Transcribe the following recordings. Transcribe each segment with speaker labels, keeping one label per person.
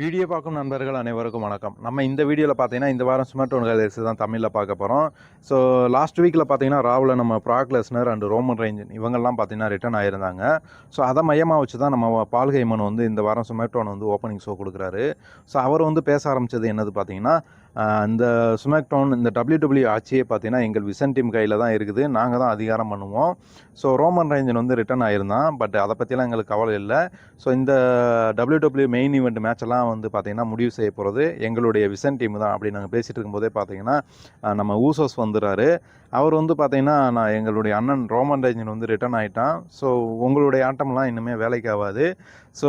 Speaker 1: Video பார்க்கும் நண்பர்கள் அனைவருக்கும் வணக்கம். நம்ம இந்த வீடியோவில் பார்த்தீங்கன்னா இந்த வாரம் ஸ்மார்ட் ஃபோன் கேலரிஸ் தான் தமிழில் பார்க்க போகிறோம் ஸோ லாஸ்ட் வீக்கில் பார்த்தீங்கன்னா ராவில் நம்ம Brock Lesnar and Roman Reigns இவங்கெல்லாம் பார்த்தீங்கன்னா ரிட்டர்ன் ஆயிருந்தாங்க. ஸோ அதை மையமாக வச்சு தான் நம்ம பால் ஹைமன் வந்து இந்த வாரம் ஸ்மார்ட் ஃபோன் வந்து ஓப்பனிங் ஷோ கொடுக்குறாரு. ஸோ அவர் வந்து பேச ஆரம்பித்தது என்னது பார்த்தீங்கன்னா இந்த சுமேக் டவுன் இந்த டபிள்யூ ஆட்சியே பார்த்தீங்கன்னா எங்கள் விசன் டீம் கையில் தான் இருக்குது. நாங்கள் தான் அதிகாரம் பண்ணுவோம். ஸோ ரோமன் ரேஞ்சன் வந்து ரிட்டர்ன் ஆயிருந்தான். பட் அதை பற்றிலாம் எங்களுக்கு கவலை இல்லை. ஸோ இந்த டபிள்யூ மெயின் ஈவெண்ட் மேட்ச் எல்லாம் வந்து பார்த்தீங்கன்னா முடிவு செய்ய போகிறது எங்களுடைய விசன் டீம் தான் அப்படி நாங்கள் பேசிகிட்டு இருக்கும்போதே பார்த்தீங்கன்னா நம்ம ஊசோஸ் வந்துடுறாரு. அவர் வந்து பார்த்தீங்கன்னா நான் எங்களுடைய அண்ணன் ரோமன் ரேஞ்சன் வந்து ரிட்டர்ன் ஆகிட்டான் ஸோ உங்களுடைய ஆட்டம்லாம் இனிமேல் வேலைக்கு ஆகாது. ஸோ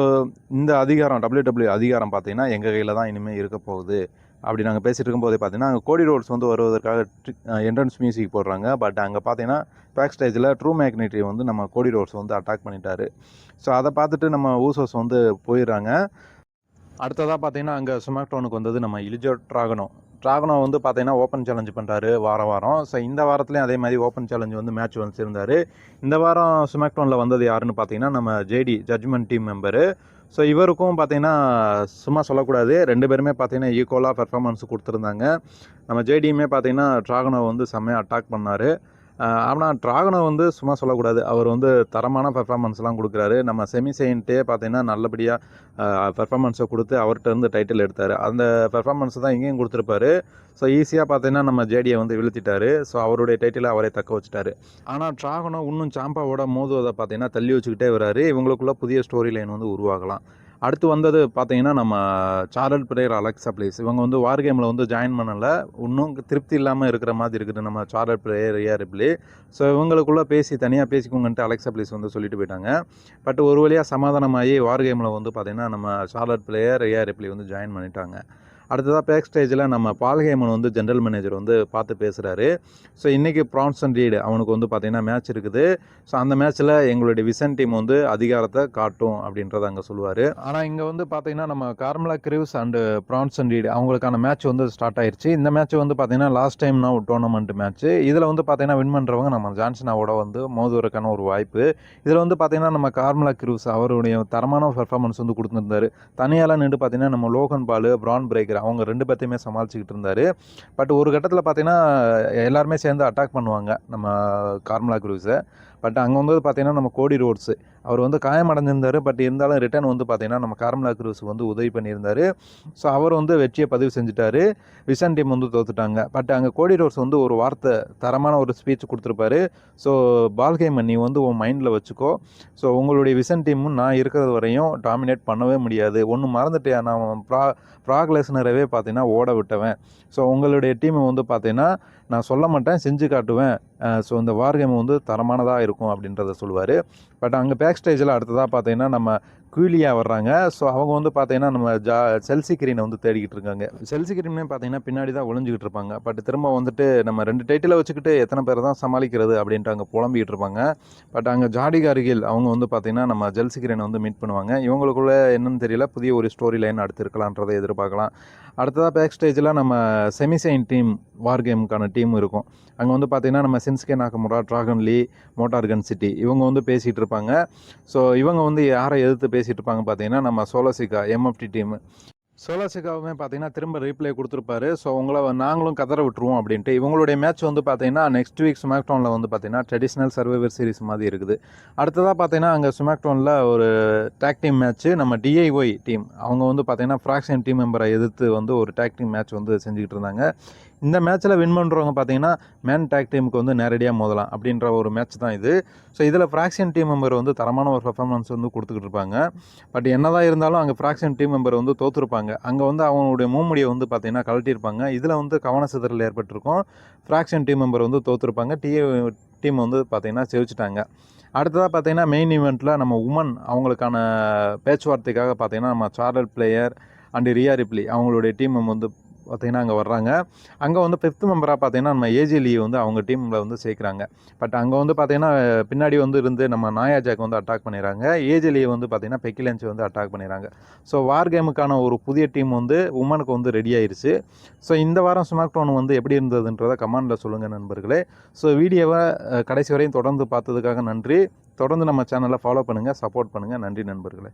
Speaker 1: இந்த அதிகாரம் டபிள்யூ டபிள்யூ அதிகாரம் பார்த்தீங்கன்னா எங்கள் கையில் தான் இனிமேல் இருக்க போகுது. அப்படி நாங்கள் பேசிகிட்டு இருக்கும்போதே பார்த்தீங்கன்னா அங்கே கோடி ரோட்ஸ் வந்து வருவதற்காக என்ட்ரன்ஸ் மியூசிக் போடுறாங்க. பட் அங்கே பார்த்தீங்கன்னா பேக் ஸ்டேஜில் ட்ரூ மேக்னெட்ரி வந்து நம்ம கோடி ரோட்ஸ் வந்து அட்டாக் பண்ணிட்டாரு. ஸோ அதை பார்த்துட்டு நம்ம ஊசோஸ் வந்து போயிடுறாங்க. அடுத்ததாக பார்த்தீங்கன்னா அங்கே சுமாக்டோனுக்கு வந்தது நம்ம இலிஜோ ட்ராகனோ ட்ராகனோ வந்து பார்த்தீங்கன்னா ஓப்பன் சேலஞ்சு பண்ணுறாரு வார வாரம். ஸோ இந்த வாரத்துலேயும் அதே மாதிரி ஓப்பன் சேலஞ்சு வந்து மேட்ச் வந்துருந்தார். இந்த வாரம் ஸ்மாக் வந்தது யாருன்னு பார்த்தீங்கன்னா நம்ம JD judgment team member so இவருக்கும் பார்த்தீங்கன்னா சும்மா சொல்லக்கூடாது. ரெண்டு பேருமே பார்த்தீங்கன்னா ஈக்குவலாக பெர்ஃபார்மன்ஸ் கொடுத்துருந்தாங்க. நம்ம ஜேடியுமே பார்த்தீங்கன்னா ட்ராகனோ வந்து செம்மையாக அட்டாக் பண்ணார். ஆனால் ட்ராகனை வந்து சும்மா சொல்லக்கூடாது. அவர் வந்து தரமான பெர்ஃபார்மன்ஸ்லாம் கொடுக்குறாரு. நம்ம செமி செயின்ட்டே பார்த்தீங்கன்னா நல்லபடியாக பெர்ஃபார்மன்ஸை கொடுத்து அவர்கிட்ட இருந்து டைட்டில் எடுத்தார். அந்த பெர்ஃபார்மன்ஸ் தான் இங்கேயும் கொடுத்துருப்பாரு. ஸோ ஈஸியாக பார்த்தீங்கன்னா நம்ம ஜேடியை வந்து வீழ்த்திட்டாரு. ஸோ அவருடைய டைட்டிலை அவரே தக்க வச்சுட்டாரு. ஆனால் ட்ராகனோ இன்னும் சாம்பாவோட மோதுவதை பார்த்தீங்கன்னா தள்ளி வச்சுக்கிட்டே வராரு. இவங்களுக்குள்ள புதிய ஸ்டோரி லைன் வந்து உருவாகலாம். அடுத்து வந்தது பார்த்தீங்கன்னா நம்ம சார்லட் பிளேயர் அலெக்ஸா பிளேஸ். இவங்க வந்து வார் கேமில் வந்து ஜாயின் பண்ணலை. இன்னும் திருப்தி இல்லாமல் இருக்கிற மாதிரி இருக்குது நம்ம Charlotte Flair AR play so இவங்களுக்குள்ளே பேசி தனியாக பேசிக்கோங்கன்ட்டு அலெக்ஸா பிளேஸ் வந்து சொல்லிட்டு போயிட்டாங்க. பட் ஒரு வழியாக சமாதானமாகி வார் கேமில் வந்து பார்த்திங்கன்னா நம்ம சார்லட் பிளேயர் ஏஆர் ரிப்ளி வந்து ஜாயின் பண்ணிட்டாங்க. அடுத்ததாக பேக் ஸ்டேஜில் நம்ம பால்ஹேமன் வந்து ஜென்ரல் மேனேஜர் வந்து பார்த்து பேசுகிறாரு ஸோ இன்றைக்கி ப்ரான்சன் ரீடு அவனுக்கு வந்து பார்த்திங்கன்னா மேட்ச் இருக்குது. ஸோ அந்த மேட்ச்சில் எங்களுடைய விசன் டீம் வந்து அதிகாரத்தை காட்டும் அப்படின்றத அங்கே சொல்லுவார். ஆனால் இங்கே வந்து பார்த்திங்கன்னா நம்ம Carmella Graves and Bronson Reed அவங்களுக்கான மேட்ச் வந்து ஸ்டார்ட் ஆயிடுச்சு இந்த மேட்ச் வந்து பார்த்திங்கன்னா லாஸ்ட் டைம் நான் டோர்னமெண்ட் மேட்ச் இதில் வந்து பார்த்திங்கன்னா வின் பண்ணுறவங்க நம்ம ஜான்சனாவோட வந்து மோதுவதற்கான ஒரு வாய்ப்பு. இதில் வந்து பார்த்திங்கன்னா நம்ம கார்மலா கிரிவ்ஸ் அவருடைய தரமான பெர்ஃபார்மன்ஸ் வந்து கொடுத்துருந்தாரு. தனியால் நின்று பார்த்திங்கன்னா நம்ம லோகன் பால் பிரான் பிரேக்கர் அவங்க ரெண்டு பேர்த்தையுமே சமாளிச்சுக்கிட்டு இருந்தார். பட் ஒரு கட்டத்தில் பார்த்தீங்கன்னா எல்லாருமே சேர்ந்து அட்டாக் பண்ணுவாங்க நம்ம கார்மலா குரூஸை பட் அங்கே வந்து பார்த்தீங்கன்னா நம்ம கோடி ரோட்ஸு அவர் வந்து காயமடைஞ்சிருந்தார். பட் இருந்தாலும் ரிட்டர்ன் வந்து பார்த்தீங்கன்னா நம்ம கார்மலா குரூஸ் வந்து உதவி பண்ணியிருந்தார். ஸோ அவர் வந்து வெற்றியை பதிவு செஞ்சுட்டாரு. விசன் டீம் வந்து தோத்துட்டாங்க. பட் அங்கே கோடி ரோஸ் வந்து ஒரு வார்த்தை தரமான ஒரு ஸ்பீச் கொடுத்துருப்பாரு. ஸோ பால்கேமன் நீ வந்து உன் மைண்டில் வச்சுக்கோ. ஸோ உங்களுடைய விசன் டீமும் நான் இருக்கிறது வரையும் டாமினேட் பண்ணவே முடியாது. ஒன்று மறந்துட்டேன். நான் ப்ரா ப்ராக்லெஸ்னரவே பார்த்தீங்கன்னா ஓட விட்டவன். ஸோ உங்களுடைய டீமை வந்து பார்த்தீங்கன்னா நான் சொல்ல மாட்டேன் செஞ்சு காட்டுவேன். ஸோ இந்த வார் கேம் வந்து தரமானதாக இருக்கும் அப்படின்றத சொல்லுவார் பட் அங்கே பேக் ஸ்டேஜில் அடுத்ததாக பார்த்தீங்கன்னா நம்ம கூலியாக வர்றாங்க. ஸோ அவங்க வந்து பார்த்தீங்கன்னா நம்ம ஜா செல்சி கிரீனை வந்து தேடிக்கிட்டு இருக்காங்க. செல்சி கிரீனே பார்த்தீங்கன்னா பின்னாடி தான் ஒளிஞ்சிக்கிட்டு இருப்பாங்க. பட் திரும்ப வந்துட்டு நம்ம ரெண்டு டைட்டிலை வச்சுக்கிட்டு எத்தனை பேர் தான் சமாளிக்கிறது அப்படின்ட்டு அங்கே புலம்பிக்கிட்டு இருப்பாங்க. பட் அங்கே ஜாடிகா அருகில் அவங்க வந்து பார்த்தீங்கன்னா நம்ம ஜெல்சிகிரீனை வந்து மீட் பண்ணுவாங்க. இவங்களுக்குள்ள என்னன்னு தெரியல புதிய ஒரு ஸ்டோரி லைன் அடுத்திருக்கலான்றதை எதிர்பார்க்கலாம். அடுத்ததாக பேக் ஸ்டேஜில் நம்ம செமிசைன் டீம் வார் கேமுக்கான டீம் இருக்கும். அங்கே வந்து பார்த்தீங்கன்னா நம்ம சின்ஸ்கே நாக்கமுரா ட்ராகன் லீ மோட்டார்கன் சிட்டி இவங்க வந்து பேசிகிட்டு இருப்பாங்க. ஸோ இவங்க வந்து யாரை எதிர்த்து பேசிகிட்டு இருப்பாங்க பார்த்தீங்கன்னா நம்ம சோலசிகா எம்எஃப்டி டீம் சோலாசிகாவுமே பார்த்தீங்கன்னா திரும்ப ரீப்ளே கொடுத்துருப்பாரு. ஸோ உங்களை நாங்களும் கதற விட்டுருவோம் அப்படின்ட்டு. இவங்களுடைய மேட்ச் வந்து பார்த்தீங்கன்னா நெக்ஸ்ட் வீக் ஸ்மாக் வந்து பார்த்தீங்கன்னா ட்ரெடிஷ்னல் சர்வைவர் சீரிஸ் மாதிரி இருக்குது. அடுத்ததாக பார்த்தீங்கன்னா அங்கே ஸ்மாக் ஒரு டேக் டீம் மேட்ச்சு நம்ம டிஐஒய் டீம் அவங்க வந்து பார்த்தீங்கன்னா ஃப்ராக்ஷன் டீம் மெம்பரை எதிர்த்து வந்து ஒரு டேக் டீம் மேட்ச் வந்து செஞ்சுக்கிட்டு இருந்தாங்க. இந்த மேட்ச்சில் வின் பண்ணுறவங்க பார்த்தீங்கன்னா மேன் டேக் டீமுக்கு வந்து நேரடியாக மோதலாம் அப்படின்ற ஒரு மேட்ச் தான் இது. ஸோ இதில் ஃப்ராக்ஷன் டீம் மெம்பர் வந்து தரமான ஒரு பர்ஃபார்மன்ஸ் வந்து கொடுத்துக்கிட்டு இருப்பாங்க. பட் என்னதான் இருந்தாலும் அங்கே ஃப்ராக்ஷன் டீம் மெம்பர் வந்து தோற்றுருப்பாங்க அங்கே வந்து அவங்களுடைய மூமுடியை வந்து பார்த்தீங்கன்னா கழட்டியிருப்பாங்க. இதில் வந்து கவன சிதறல் ஏற்பட்டிருக்கும். ஃப்ராக்ஷன் டீம் மெம்பர் வந்து தோற்றுருப்பாங்க டீ டீம் வந்து பார்த்திங்கன்னா செவிச்சிட்டாங்க அடுத்ததாக பார்த்தீங்கன்னா மெயின் ஈவெண்ட்டில் நம்ம உமன் அவங்களுக்கான பேச்சுவார்த்தைக்காக பார்த்தீங்கன்னா நம்ம Charlotte Flair and Rhea Ripley அவங்களுடைய டீம் வந்து பார்த்திங்கன்னா அங்கே வர்றாங்க. அங்கே வந்து ஃபிஃப்த் மெம்பராக பார்த்தீங்கன்னா நம்ம ஏஜிலியை வந்து அவங்க டீமில் வந்து சேர்க்குறாங்க. பட் அங்கே வந்து பார்த்திங்கன்னா பின்னாடி வந்து இருந்து நம்ம நாயாஜாக்கு வந்து அட்டாக் பண்ணிடுறாங்க. ஏஜிலியை வந்து பார்த்தீங்கன்னா பெக்கிலன்ஸ் வந்து அட்டாக் பண்ணிடுறாங்க. ஸோ வார் கேமுக்கான ஒரு புதிய டீம் வந்து உமனுக்கு வந்து ரெடி ஆயிடுச்சு ஸோ இந்த வாரம் ஸ்மாக் டவுன் வந்து எப்படி இருந்ததுன்றதை கமெண்டில் சொல்லுங்கள் நண்பர்களே. ஸோ வீடியோவை கடைசி வரையும் தொடர்ந்து பார்த்ததுக்காக நன்றி. தொடர்ந்து நம்ம சேனலை ஃபாலோ பண்ணுங்கள் சப்போர்ட் பண்ணுங்கள் நன்றி நண்பர்களே.